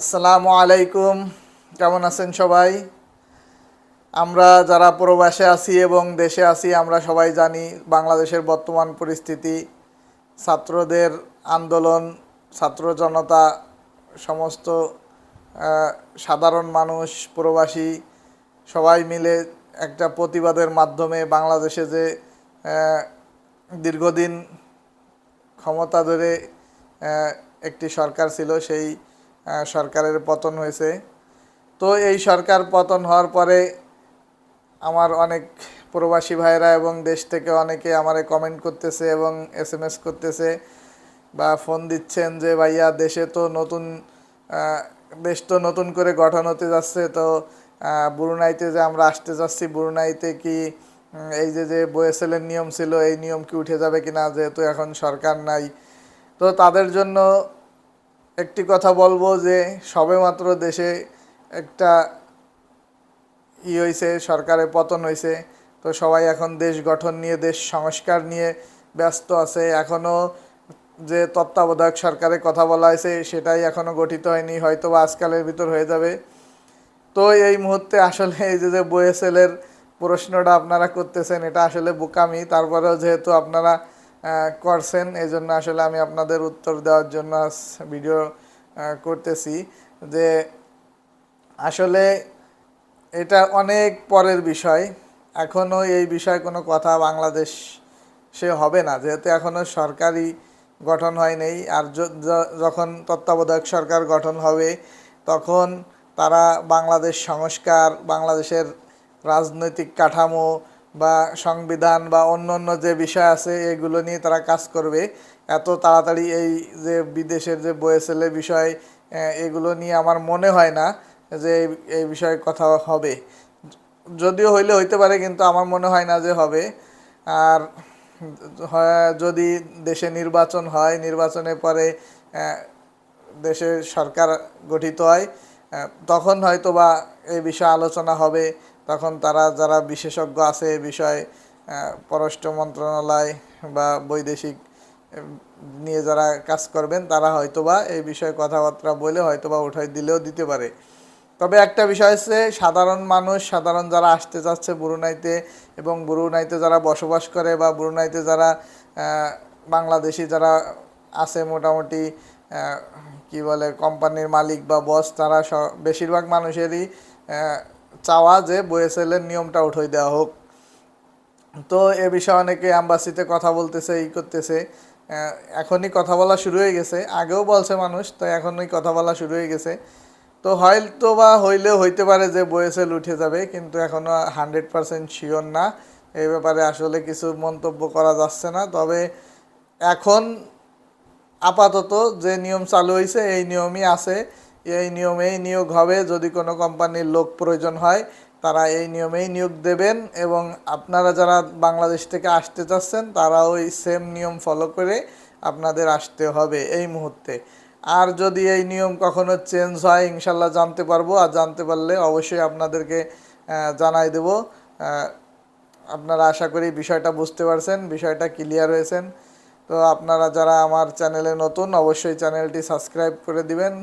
আসসালামু আলাইকুম। কেমন আছেন সবাই? আমরা যারা প্রবাসে আছি এবং দেশে আছি, আমরা সবাই জানি বাংলাদেশের বর্তমান পরিস্থিতি। ছাত্রদের আন্দোলন, ছাত্র জনতা, সমস্ত সাধারণ মানুষ, প্রবাসী, সবাই মিলে একটা প্রতিবাদের মাধ্যমে বাংলাদেশে যে দীর্ঘদিন ক্ষমতা ধরে একটি সরকার ছিল, সেই সরকারের পতন হয়েছে। তো এই সরকার পতন হওয়ার পরে আমার অনেক প্রবাসী ভাইরা এবং দেশ থেকে অনেকে আমারে কমেন্ট করতেছে এবং এস এম এস করতেছে বা ফোন দিচ্ছেন যে, ভাইয়া, দেশে তো নতুন দেশ তো নতুন করে গঠন হতে যাচ্ছে। তো ব্রুনাইতে যে আমরা আসতে যাচ্ছি, ব্রুনাইতে কি এই যে যে বয়েসেলের নিয়ম ছিল, এই নিয়ম কি উঠে যাবে কিনা? যেহেতু এখন সরকার নাই। তো তাদের জন্য একটি কথা বলব যে সবেমাত্র দেশে একটা ই হয়েছে সরকারের পতন হয়েছে তো সবাই এখন দেশ গঠন নিয়ে, দেশ সংস্কার নিয়ে ব্যস্ত আছে। এখনও যে তত্ত্বাবধায়ক সরকারের কথা বলা হয়েছে সেটাই এখনও গঠিত হয়নি হয়তো বা আজকালের ভিতর হয়ে যাবে। তো এই মুহূর্তে আসলে এই যে যে বইএসএলের প্রশ্নটা আপনারা করতেছেন, এটা আসলে বোকামি। তারপরেও যেহেতু আপনারা করছেন। এই জন্য আসলে আমি আপনাদের উত্তর দেওয়ার জন্য ভিডিও করতেছি যে আসলে এটা অনেক পরের বিষয়। এখনও এই বিষয়ে কোনো কথা বাংলাদেশ সে হবে না। যেহেতু এখনও সরকারি গঠন হয় নেই আর যখন তত্ত্বাবধায়ক সরকার গঠন হবে, তখন তারা বাংলাদেশ সংস্কার, বাংলাদেশের রাজনৈতিক কাঠামো বা সংবিধান বা অন্য অন্য যে বিষয় আছে, এগুলো নিয়ে তারা কাজ করবে। এত তাড়াতাড়ি এই যে বিদেশের যে বয়েসেলের বিষয় এগুলো নিয়ে আমার মনে হয় না যে এই- বিষয়ে কথা হবে। যদিও হইলে হইতে পারে, কিন্তু আমার মনে হয় না যে হবে। আর যদি দেশে নির্বাচন হয়, নির্বাচনের পরে দেশের সরকার গঠিত হয় তখন হয়তো বা এই বিষয়ে আলোচনা হবে। তখন তারা যারা বিশেষজ্ঞ আছে এ বিষয়ে পররাষ্ট্র মন্ত্রণালয় বা বৈদেশিক নিয়ে যারা কাজ করবেন, তারা হয়তোবা এই বিষয়ে কথাবার্তা বলে হয়তোবা উঠাই দিলেও দিতে পারে। তবে একটা বিষয় হচ্ছে, সাধারণ মানুষ, সাধারণ যারা আসতে যাচ্ছে ব্রুনাইতে এবং ব্রুনাইতে যারা বসবাস করে বা ব্রুনাইতে যারা বাংলাদেশি যারা আছে মোটামুটি কি বলে, কোম্পানির মালিক বা বস তারা বেশিরভাগ মানুষেরই চাওয়া যে বইএসএলের নিয়মটা উঠাই দেওয়া হোক। তো এ বিষয়ে অনেকে অ্যাম্বাসিতে কথা বলতেছে এই করতেছে। এখনই কথা বলা শুরু হয়ে গেছে। আগেও বলছে মানুষ, তো এখনই কথা বলা শুরু হয়ে গেছে। তো হয়তো বা হইলেও হইতে পারে যে বয়েসেল উঠে যাবে, কিন্তু এখনও হান্ড্রেড পারসেন্ট শিওর না। এই ব্যাপারে আসলে কিছু মন্তব্য করা যাচ্ছে না। তবে এখন আপাতত যে নিয়ম চালু হয়েছে এই নিয়মই আছে। এই নিয়মেই নিয়োগ হবে, যদি কোনো কোম্পানির লোক প্রয়োজন হয়, তারা এই নিয়মেই নিয়োগ দেবেন এবং আপনারা যারা বাংলাদেশ থেকে আসতে চাচ্ছেন তারা ওই সেম নিয়ম ফলো করে আপনাদের আসতে হবে এই মুহূর্তে। আর যদি এই নিয়ম কখনো চেঞ্জ হয়, ইনশাল্লাহ জানতে পারব। আর জানতে পারলে অবশ্যই আপনাদেরকে জানাই দেবো। আপনারা আশা করি বিষয়টা বুঝতে পারছেন, বিষয়টা ক্লিয়ার হয়েছেন। তো আপনারা যারা আমার চ্যানেলে নতুন, অবশ্যই চ্যানেলটি সাবস্ক্রাইব করে দিবেন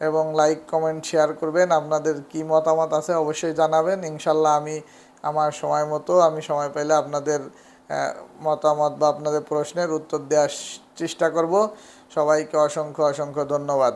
এবং লাইক, কমেন্ট, শেয়ার করবেন। আপনাদের কি মতামত আছে অবশ্যই জানাবেন। ইনশাল্লাহ আমি আমার সময় মতো, আমি সময় পেলে আপনাদের মতামত বা আপনাদের প্রশ্নের উত্তর দেওয়ার চেষ্টা করব। সবাইকে অসংখ্য অসংখ্য ধন্যবাদ।